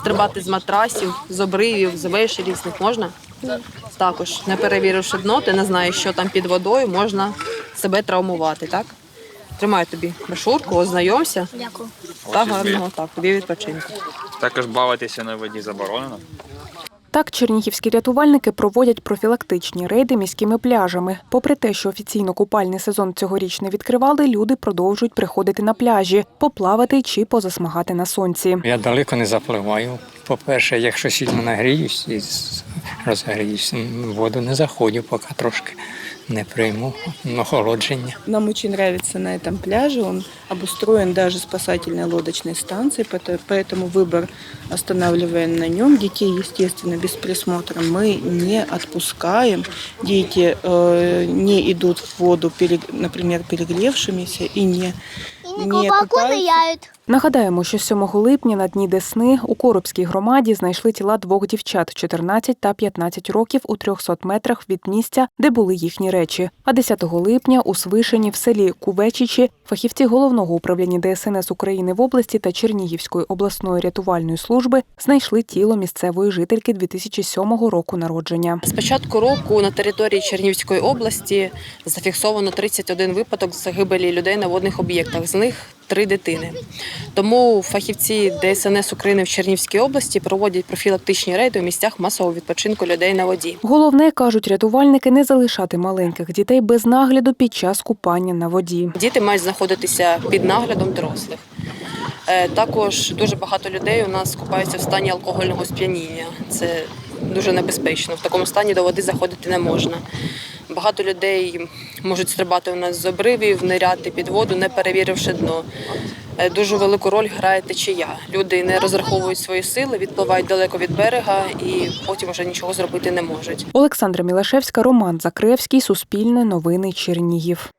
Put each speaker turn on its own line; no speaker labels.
стрибати з матрасів, з обривів, з виш різних можна? Також, не перевіривши дно, ти не знаєш, що там під водою, можна себе травмувати, так? Тримаю тобі брошурку, ознайомся.
Дякую.
Та гарного, так, тобі відпочинку.
Також бавитися на воді заборонено.
Так, чернігівські рятувальники проводять профілактичні рейди міськими пляжами. Попри те, що офіційно купальний сезон цьогоріч не відкривали, люди продовжують приходити на пляжі, поплавати чи позасмагати на сонці.
Я далеко не запливаю. По-перше, якщо сильно нагріюсь і розгріюсь, воду не заходю, поки трошки не прийму охолодження.
Нам очень нравится на этом пляже. Он обустроен даже спасательной лодочной станцией, поэтому выбор останавливаем на нем. Детей, естественно, без присмотра мы не отпускаем. Дети э, не идут в воду, пере- например, перегревшимися и не, не купаются.
ныряють.
Нагадаємо, що 7 липня на дні Десни у Коробській громаді знайшли тіла двох дівчат 14 та 15 років у 300 метрах від місця, де були їхні речі. А 10 липня у Свишені в селі Кувечичі фахівці головного управління ДСНС України в області та Чернігівської обласної рятувальної служби знайшли тіло місцевої жительки 2007 року народження.
З початку року на території Чернівської області зафіксовано 31 випадок загибелі людей на водних об'єктах. З них три дитини. Тому фахівці ДСНС України в Чернівській області проводять профілактичні рейди у місцях масового відпочинку людей на воді.
Головне кажуть рятувальники не залишати маленьких дітей без нагляду під час купання на воді.
Діти мають знаходитися під наглядом дорослих. Е, Також дуже багато людей у нас купаються в стані алкогольного сп'яніння. Це дуже небезпечно. В такому стані до води заходити не можна. Багато людей можуть стрибати у нас з обривів, ниряти під воду, не перевіривши дно. Е, Дуже велику роль грає течія. Люди не розраховують свої сили, відпливають далеко від берега і потім вже нічого зробити не можуть.
Олександра Мілашевська, Роман Закревський, Суспільне новини Чернігів.